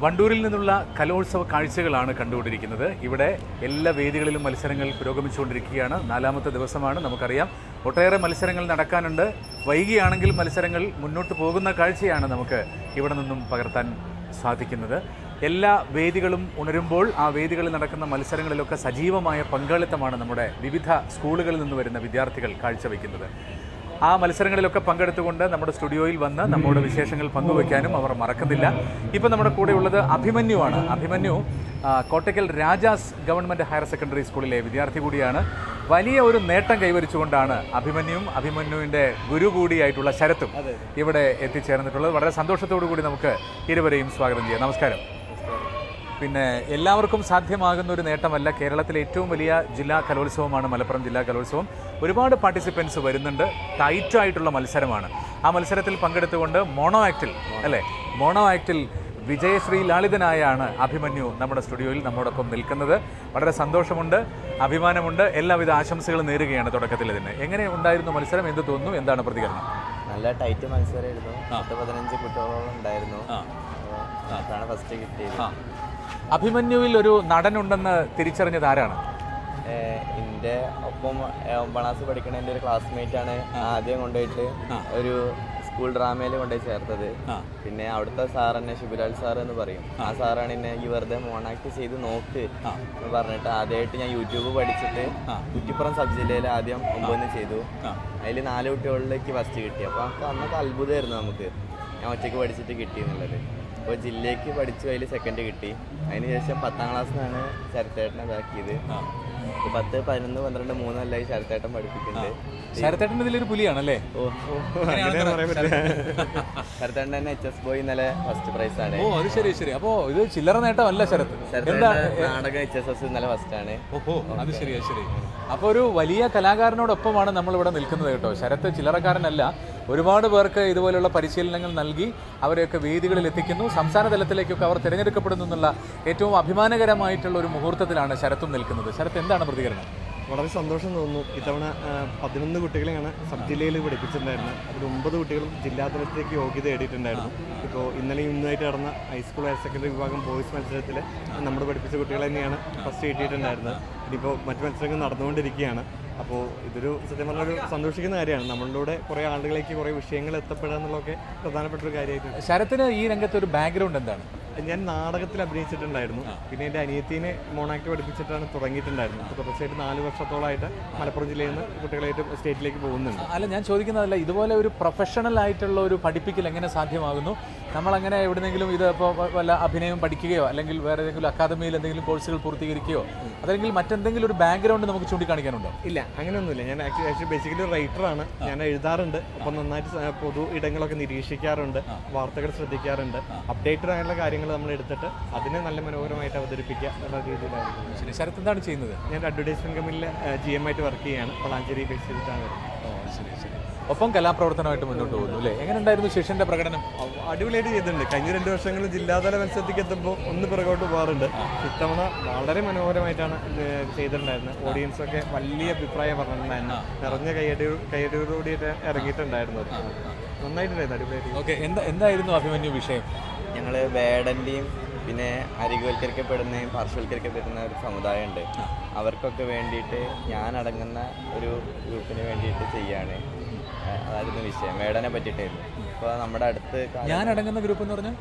വണ്ടൂരിൽ നിന്നുള്ള കലോത്സവ കാഴ്ചകളാണ് കണ്ടുകൊണ്ടിരിക്കുന്നത്. ഇവിടെ എല്ലാ വേദികളിലും മത്സരങ്ങൾ പുരോഗമിച്ചുകൊണ്ടിരിക്കുകയാണ്. നാലാമത്തെ ദിവസമാണ് നമുക്കറിയാം. ഒട്ടേറെ മത്സരങ്ങൾ നടക്കാനുണ്ട്. വൈകിയാണെങ്കിൽ മത്സരങ്ങൾ മുന്നോട്ട് പോകുന്ന കാഴ്ചയാണ് നമുക്ക് ഇവിടെ നിന്നും പകർത്താൻ സാധിക്കുന്നത്. എല്ലാ വേദികളും ഉണരുമ്പോൾ ആ വേദികളിൽ നടക്കുന്ന മത്സരങ്ങളിലൊക്കെ സജീവമായ പങ്കാളിത്തമാണ് നമ്മുടെ വിവിധ സ്കൂളുകളിൽ നിന്ന് വരുന്ന വിദ്യാർത്ഥികൾ കാഴ്ചവെക്കുന്നത്. ആ മത്സരങ്ങളിലൊക്കെ പങ്കെടുത്തുകൊണ്ട് നമ്മുടെ സ്റ്റുഡിയോയിൽ വന്ന് നമ്മുടെ വിശേഷങ്ങൾ പങ്കുവയ്ക്കാനും അവർ മറക്കുന്നില്ല ഇപ്പം നമ്മുടെ കൂടെയുള്ളത് അഭിമന്യുവാണ്. Abhimanyu Kottakkal Rajas government higher secondary സ്കൂളിലെ വിദ്യാർത്ഥി കൂടിയാണ്. വലിയ ഒരു നേട്ടം കൈവരിച്ചുകൊണ്ടാണ് അഭിമന്യുവും അഭിമന്യുവിന്റെ ഗുരു കൂടിയായിട്ടുള്ള ശരത്തും ഇവിടെ എത്തിച്ചേർന്നിട്ടുള്ളത്. വളരെ സന്തോഷത്തോടു കൂടി നമുക്ക് ഇരുവരെയും സ്വാഗതം ചെയ്യാം. നമസ്കാരം. പിന്നെ എല്ലാവർക്കും സാധ്യമാകുന്ന ഒരു നേട്ടമല്ല കേരളത്തിലെ ഏറ്റവും വലിയ ജില്ലാ കലോത്സവമാണ് മലപ്പുറം ജില്ലാ കലോത്സവം. ഒരുപാട് പാർട്ടിസിപ്പൻസ് വരുന്നുണ്ട്. ടൈറ്റ് ആയിട്ടുള്ള മത്സരമാണ്. ആ മത്സരത്തിൽ പങ്കെടുത്തുകൊണ്ട് മോണോ ആക്ടിൽ അല്ലേ? മോണോ ആക്ടിൽ വിജയശ്രീ ലാളിതനായാണ് അഭിമന്യു നമ്മുടെ സ്റ്റുഡിയോയിൽ നമ്മോടൊപ്പം നിൽക്കുന്നത്. വളരെ സന്തോഷമുണ്ട് അഭിമാനമുണ്ട് എല്ലാവിധ ആശംസകളും നേരുകയാണ് തുടക്കത്തിൽ ഇതിന്. എങ്ങനെ ഉണ്ടായിരുന്നു മത്സരം? എന്ത് തോന്നുന്നു? എന്താണ് പ്രതികരണം? നല്ല ടൈറ്റ് മത്സരമായിരുന്നു. പതിനഞ്ച് കുട്ടികളോളം ഉണ്ടായിരുന്നു. ഫസ്റ്റ് കിട്ടിയത്. അഭിമന്യുവിൽ ഒരു നടനുണ്ടെന്ന് തിരിച്ചറിഞ്ഞത് ആരാണ്? എന്റെ ഒപ്പം ഒമ്പണാസ് പഠിക്കണ എന്റെ ഒരു ക്ലാസ്മേറ്റ് ആണ് ആദ്യം കൊണ്ടുപോയിട്ട് ഒരു സ്കൂൾ ഡ്രാമയിൽ കൊണ്ടുപോയി ചേർത്തത്. പിന്നെ അവിടുത്തെ സാർ എന്നെ ശുഭിലാൽ സാർ എന്ന് പറയും. ആ. സാറാണ് എന്നെ ഈ വെറുതെ മോണാക്ട് ചെയ്ത് നോക്ക് എന്ന് പറഞ്ഞിട്ട് ആദ്യമായിട്ട് ഞാൻ യൂട്യൂബ് പഠിച്ചിട്ട് കുറ്റിപ്പുറം സബ് ജില്ലയിൽ ആദ്യം ഒമ്പതിന് ചെയ്തു. അതിൽ നാല് കുട്ടികളിലേക്ക് ഫസ്റ്റ് കിട്ടി. അപ്പോൾ അന്നൊക്കെ അത്ഭുതമായിരുന്നു നമുക്ക്. ഞാൻ ഒറ്റയ്ക്ക് പഠിച്ചിട്ട് കിട്ടി എന്നുള്ളത് അപ്പോൾ ജില്ലയ്ക്ക് പഠിച്ചു അതിൽ സെക്കൻഡ് കിട്ടി. അതിന് ശേഷം പത്താം ക്ലാസ്സിലാണ് ശരത്തേട്ടനെ ഇതാക്കിയത് പത്ത് പതിനൊന്ന് പന്ത്രണ്ട് മൂന്ന് കൊല്ലമായി ശരത്തേട്ടൻ പഠിപ്പിക്കുന്നുണ്ട്. ശരത്തേട്ടൻ ഇതിലൊരു പുലിയാണല്ലേ? ഓ ശരത്തേട്ടൻ. തന്നെ എച്ച് എസ് ബോയ് ഇന്നലെ ഫസ്റ്റ് പ്രൈസ് ആണ്. ഓ അത് ശരി ശരി. അപ്പോ ഇത് ചില്ലറ നേട്ടമല്ല ശരത്ത്. ശരത്തേട്ടൻ നാടകം എച്ച് എസ് എസ് ഇന്നലെ ഫസ്റ്റ് ആണ്. ഓഹോ അത് ശരി ശരി. അപ്പോൾ ഒരു വലിയ കലാകാരനോടൊപ്പമാണ് നമ്മൾ ഇവിടെ നിൽക്കുന്നത് കേട്ടോ. ശരത്ത് ചില്ലറക്കാരനല്ല. ഒരുപാട് പേർക്ക് ഇതുപോലുള്ള പരിശീലനങ്ങൾ നൽകി അവരെയൊക്കെ വേദികളിൽ എത്തിക്കുന്നു. സംസ്ഥാന തലത്തിലേക്കൊക്കെ അവർ തിരഞ്ഞെടുക്കപ്പെടുന്നു എന്നുള്ള ഏറ്റവും അഭിമാനകരമായിട്ടുള്ള ഒരു മുഹൂർത്തത്തിലാണ് ശരത്തും നിൽക്കുന്നത്. ശരത്ത് എന്താണ് പ്രതികരണം? വളരെ സന്തോഷം തോന്നുന്നു. ഇത്തവണ പതിനൊന്ന് കുട്ടികളെയാണ് സബ് ജില്ലയിൽ പഠിപ്പിച്ചിട്ടുണ്ടായിരുന്നത് അതിൽ ഒമ്പത് കുട്ടികളും ജില്ലാ തലത്തിലേക്ക് യോഗ്യത നേടിയിട്ടുണ്ടായിരുന്നു. ഇപ്പോൾ ഇന്നലെ ഇന്നുമായിട്ട് നടന്ന ഹൈസ്കൂൾ ഹയർ സെക്കൻഡറി വിഭാഗം ബോയ്സ് മത്സരത്തിൽ നമ്മൾ പഠിപ്പിച്ച കുട്ടികൾ തന്നെയാണ് ഫസ്റ്റ് കിട്ടിയിട്ടുണ്ടായിരുന്നത്. ഇനിയിപ്പോൾ മറ്റു മത്സരങ്ങൾ നടന്നുകൊണ്ടിരിക്കുകയാണ്. അപ്പോൾ ഇതൊരു സത്യം പറഞ്ഞൊരു സന്തോഷിക്കുന്ന കാര്യമാണ്. നമ്മളിലൂടെ കുറേ ആളുകളിലേക്ക് കുറേ വിഷയങ്ങൾ എത്തപ്പെടുക എന്നുള്ളതൊക്കെ പ്രധാനപ്പെട്ട ഒരു കാര്യമായിട്ട് ശരത്തിന് ഈ രംഗത്ത് ഒരു ബാക്ക്ഗ്രൗണ്ട് എന്താണ്? ഞാൻ നാടകത്തിൽ അഭിനയിച്ചിട്ടുണ്ടായിരുന്നു. പിന്നെ എന്റെ അനിയത്തിനെ മോണാക്ട് പഠിപ്പിച്ചിട്ടാണ് തുടങ്ങിയിട്ടുണ്ടായിരുന്നത്. അപ്പോൾ തുടർച്ചയായിട്ട് നാല് വർഷത്തോളമായിട്ട് മലപ്പുറം ജില്ലയിൽ നിന്ന് കുട്ടികളായിട്ട് സ്റ്റേറ്റിലേക്ക് പോകുന്നുണ്ട്. അല്ല ഞാൻ ചോദിക്കുന്നതല്ല ഇതുപോലെ ഒരു പ്രൊഫഷണൽ ആയിട്ടുള്ള ഒരു പഠിപ്പിക്കൽ എങ്ങനെ സാധ്യമാകുന്നു? നമ്മളങ്ങനെ എവിടെന്നെങ്കിലും ഇത് ഇപ്പോൾ വല്ല അഭിനയം പഠിക്കുകയോ അല്ലെങ്കിൽ വേറെ ഏതെങ്കിലും അക്കാദമിയിൽ എന്തെങ്കിലും കോഴ്സുകൾ പൂർത്തീകരിക്കുകയോ അതല്ലെങ്കിൽ മറ്റെന്തെങ്കിലും ഒരു ബാക്ക്ഗ്രൗണ്ട് നമുക്ക് ചൂണ്ടിക്കാണിക്കാനുണ്ടോ? ഇല്ല അങ്ങനെയൊന്നുമില്ല. ഞാൻ ആക്ച്വലി ബേസിക്കലി റൈറ്ററാണ് ഞാൻ എഴുതാറുണ്ട്. അപ്പം നന്നായിട്ട് പൊതു ഇടങ്ങളൊക്കെ നിരീക്ഷിക്കാറുണ്ട്. വാർത്തകൾ ശ്രദ്ധിക്കാറുണ്ട്. അപ്ഡേറ്റഡ് ആയിട്ടുള്ള കാര്യങ്ങൾ നമ്മൾ എടുത്തിട്ട് അതിനെ നല്ല മനോഹരമായിട്ട് അവതരിപ്പിക്കുക എന്നുള്ള രീതിയിലായിരുന്നു ശരി ശരത്ത് എന്താണ് ചെയ്യുന്നത്? ഞാൻ അഡ്വർടൈസ്മെന്റ് കമ്പനിയിൽ ജി എം ആയിട്ട് വർക്ക് ചെയ്യാണ് വളാഞ്ചേരി ബേസ് ചെയ്തിട്ടാണ് വരുന്നത് ശരി ശരി. ഒപ്പം കലാപ്രവർത്തനമായിട്ട് മുന്നോട്ട് പോകുന്നു അല്ലേ? എങ്ങനെ ഉണ്ടായിരുന്നു ശിഷ്യന്റെ പ്രകടനം? അടിപൊളിയായിട്ട് ചെയ്തിട്ടുണ്ട്. കഴിഞ്ഞ രണ്ട് വർഷങ്ങളിൽ ജില്ലാതല മത്സരത്തിലേക്ക് എത്തുമ്പോൾ ഒന്ന് പുറകോട്ട് പോകാറുണ്ട്. ഇത്തവണ വളരെ മനോഹരമായിട്ടാണ് ചെയ്തിട്ടുണ്ടായിരുന്നത്. ഓഡിയൻസ് ഒക്കെ വലിയ അഭിപ്രായം പറഞ്ഞിട്ടുണ്ടായിരുന്നു. നിറഞ്ഞ കൈയടി കൈയടിയോടുകൂടിയിട്ട് ഇറങ്ങിയിട്ടുണ്ടായിരുന്നു. നന്നായിട്ടുണ്ടായിരുന്നു അടിപൊളിയായിട്ട്. ഓക്കെ എന്താ എന്തായിരുന്നു അഭിമന്യു വിഷയം? ഞങ്ങൾ വേടന്റെയും പിന്നെ അരികുവൽക്കരിക്കപ്പെടുന്നതും പാർശ്വവൽക്കരിക്കപ്പെടുന്ന ഒരു സമുദായമുണ്ട്. അവർക്കൊക്കെ വേണ്ടിയിട്ട് ഞാൻ അടങ്ങുന്ന ഒരു ഗ്രൂപ്പിന് വേണ്ടിയിട്ട് ചെയ്യാണ് അതായിരുന്നു വിഷയം. വേടനെ പറ്റിയിട്ടായിരുന്നു. ഇപ്പോൾ നമ്മുടെ അടുത്ത് അടങ്ങുന്ന ഗ്രൂപ്പ് എന്ന് പറഞ്ഞാൽ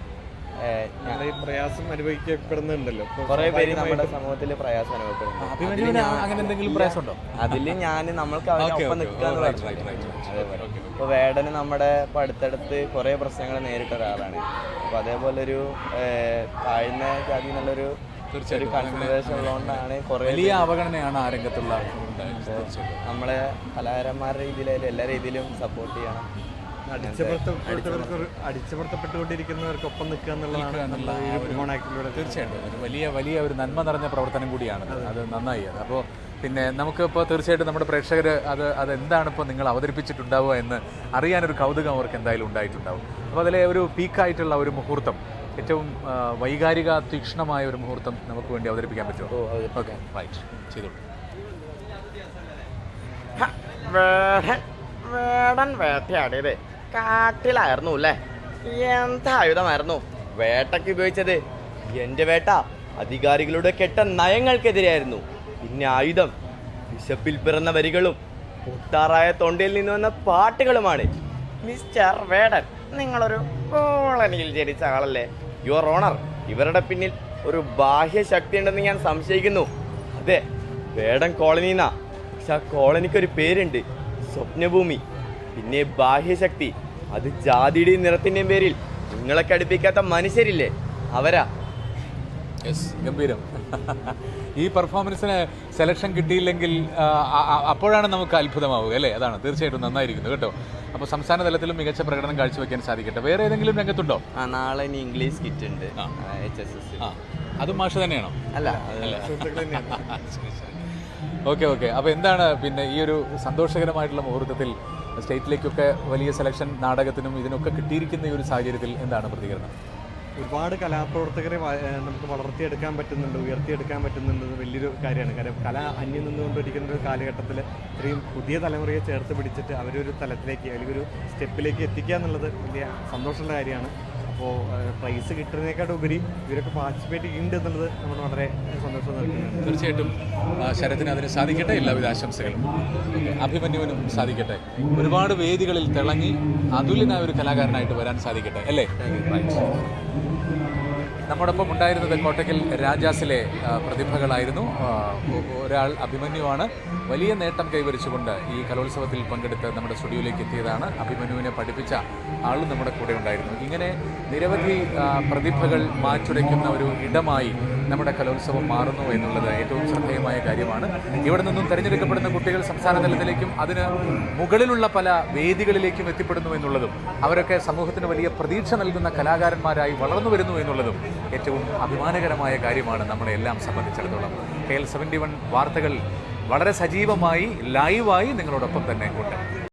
പ്രയാസം അനുഭവിക്കപ്പെടുന്നുണ്ടല്ലോ. കുറെ പേര് നമ്മുടെ സമൂഹത്തിൽ പ്രയാസം അനുഭവപ്പെടുന്നു അങ്ങനെ എന്തെങ്കിലും പ്രയാസമുണ്ടോ? അതിൽ ഞാൻ നമ്മൾക്ക് അവരൊപ്പം. നിൽക്കാന്ന് പറഞ്ഞു right. വേടന് നമ്മുടെ ഇപ്പം അടുത്തടുത്ത് കുറേ പ്രശ്നങ്ങൾ നേരിട്ട ഒരാളാണ്. അപ്പൊ അതേപോലെ ഒരു താഴ്ന്ന ജാതി എന്നുള്ളൊരു ഒരു കൺസിഡറേഷൻ ഉള്ളതുകൊണ്ടാണ് കുറേ വലിയ അവഗണനയാണ് ആ രംഗത്തുള്ള. നമ്മളെ കലാകാരന്മാരുടെ രീതിയിലായാലും എല്ലാ രീതിയിലും സപ്പോർട്ട് ചെയ്യണം. അടിച്ചമർത്തപ്പെട്ടുകൊണ്ടിരിക്കുന്നവർക്കൊപ്പം നിൽക്കുക എന്നുള്ളതാണ് തീർച്ചയായിട്ടും. ഒരു വലിയ വലിയ ഒരു നന്മ നിറഞ്ഞ പ്രവർത്തനം കൂടിയാണ് അത്. നന്നായി അത്. അപ്പോൾ പിന്നെ നമുക്ക് ഇപ്പോൾ തീർച്ചയായിട്ടും നമ്മുടെ പ്രേക്ഷകർ അത് അതെന്താണ് ഇപ്പോൾ നിങ്ങൾ അവതരിപ്പിച്ചിട്ടുണ്ടാവുക എന്ന് അറിയാനൊരു കൗതുകം അവർക്ക് എന്തായാലും ഉണ്ടായിട്ടുണ്ടാവും. അപ്പോൾ അതിലെ ഒരു പീക്കായിട്ടുള്ള ഒരു മുഹൂർത്തം ഏറ്റവും വൈകാരിക തീക്ഷ്ണമായ ഒരു മുഹൂർത്തം നമുക്ക് വേണ്ടി അവതരിപ്പിക്കാൻ പറ്റുമോ? Okay right. ചെയ്തോളൂ. വേടൻ വേടൻ വേട്ടയാടിയത് കാട്ടിലായിരുന്നു അല്ലേ? എന്ത് ആയുധമായിരുന്നു? വേട്ടയ്ക്ക് ഉപയോഗിച്ചത് എന്റെ വേട്ട. അധികാരികളുടെ കെട്ട നയങ്ങൾക്കെതിരെയായിരുന്നു. പിന്നെ ആയുധം. വിശപ്പിൽ പിറന്ന വരികളും പൊട്ടാറായ തൊണ്ടയിൽ നിന്ന് വന്ന പാട്ടുകളുമാണ്. മിസ്റ്റർ വേടൻ നിങ്ങളൊരു കോളനിയിൽ ജനിച്ച ആളല്ലേ? യുവർ ഓണർ ഇവരുടെ പിന്നിൽ ഒരു ബാഹ്യ ശക്തി ഉണ്ടെന്ന് ഞാൻ സംശയിക്കുന്നു. അതെ വേടൻ കോളനി എന്നാ. പക്ഷെ ആ കോളനിക്ക് ഒരു പേരുണ്ട്. സ്വപ്നഭൂമി. പിന്നെ ബാഹ്യശക്തി. അത് ജാതിയുടെയും നിറത്തിന്റെയും പേരിൽ നിങ്ങളെ കടുപ്പിക്കാത്ത മനുഷ്യരില്ലേ? അവരാ. ഗംഭീരം. ഈ പെർഫോമൻസിന് സെലക്ഷൻ കിട്ടിയില്ലെങ്കിൽ അപ്പോഴാണ് നമുക്ക് അത്ഭുതമാവുക അല്ലേ? അതാണ് തീർച്ചയായിട്ടും നന്നായിരിക്കുന്നു കേട്ടോ. അപ്പോൾ സംസ്ഥാന തലത്തിലും മികച്ച പ്രകടനം കാഴ്ചവെക്കാൻ സാധിക്കട്ടെ. വേറെ ഏതെങ്കിലും രംഗത്തുണ്ടോ? ആ നാളെ ഇനി ഇംഗ്ലീഷ് കിറ്റ് ഉണ്ട്. എച്ച് എസ് എസ് ആ അതും മാഷ് തന്നെയാണോ? അല്ല ഓക്കെ ഓക്കെ. അപ്പോൾ എന്താണ് പിന്നെ ഈ ഒരു സന്തോഷകരമായിട്ടുള്ള മുഹൂർത്തത്തിൽ സ്റ്റേറ്റിലേക്കൊക്കെ വലിയ സെലക്ഷൻ നാടകത്തിനും ഇതിനൊക്കെ കിട്ടിയിരിക്കുന്ന ഈ ഒരു സാഹചര്യത്തിൽ എന്താണ് പ്രതികരണം? ഒരുപാട് കലാപ്രവർത്തകരെ നമുക്ക് വളർത്തിയെടുക്കാൻ പറ്റുന്നുണ്ട് ഉയർത്തിയെടുക്കാൻ പറ്റുന്നുണ്ട് വലിയൊരു കാര്യമാണ്. കാര്യം കല അന്യം നിന്നുകൊണ്ടിരിക്കുന്ന ഒരു കാലഘട്ടത്തിൽ ഇത്രയും പുതിയ തലമുറയെ ചേർത്ത് പിടിച്ചിട്ട് അവരൊരു തലത്തിലേക്ക് അല്ലെങ്കിൽ ഒരു സ്റ്റെപ്പിലേക്ക് എത്തിക്കുക എന്നുള്ളത് വലിയ സന്തോഷമുള്ള കാര്യമാണ്. അപ്പോൾ പ്രൈസ് കിട്ടുന്നതിനേക്കാൾ ഉപരി ഇവരൊക്കെ പാർട്ടിസിപ്പേറ്റ് ചെയ്യുന്നുണ്ട് എന്നുള്ളത് നമ്മൾ വളരെ സന്തോഷം നൽകുന്നുണ്ട്. തീർച്ചയായിട്ടും ശരത്തിന് അതിന് സാധിക്കട്ടെ എല്ലാവിധ ആശംസകളും. അഭിമന്യുവിനും സാധിക്കട്ടെ. ഒരുപാട് വേദികളിൽ തിളങ്ങി അതുല്യനായ ഒരു കലാകാരനായിട്ട് വരാൻ സാധിക്കട്ടെ അല്ലേ? നമ്മോടൊപ്പം ഉണ്ടായിരുന്നത് കോട്ടയ്ക്കൽ രാജാസിലെ പ്രതിഭകളായിരുന്നു. ഒരാൾ അഭിമന്യുവാണ്. വലിയ നേട്ടം കൈവരിച്ചുകൊണ്ട് ഈ കലോത്സവത്തിൽ പങ്കെടുത്ത് നമ്മുടെ സ്റ്റുഡിയോയിലേക്ക് എത്തിയതാണ് അഭിമന്യുവിനെ പഠിപ്പിച്ച ആളും നമ്മുടെ കൂടെ ഉണ്ടായിരുന്നു. ഇങ്ങനെ നിരവധി പ്രതിഭകൾ മാറ്റുരയ്ക്കുന്ന ഒരു ഇടമായി നമ്മുടെ കലോത്സവം മാറുന്നു എന്നുള്ളത് ഏറ്റവും ശ്രദ്ധേയമായ കാര്യമാണ്. ഇവിടെ നിന്നും തിരഞ്ഞെടുക്കപ്പെടുന്ന കുട്ടികൾ സംസ്ഥാന തലത്തിലേക്കും അതിന് മുകളിലുള്ള പല വേദികളിലേക്കും എത്തിപ്പെടുന്നു എന്നുള്ളതും അവരൊക്കെ സമൂഹത്തിന് വലിയ പ്രതീക്ഷ നൽകുന്ന കലാകാരന്മാരായി വളർന്നു വരുന്നു എന്നുള്ളതും ഏറ്റവും അഭിമാനകരമായ കാര്യമാണ് നമ്മളെ എല്ലാം സംബന്ധിച്ചിടത്തോളം. കെ എൽ സെവന്റി വൺ വാർത്തകൾ വളരെ സജീവമായി ലൈവായി നിങ്ങളോടൊപ്പം തന്നെ ഉണ്ട്.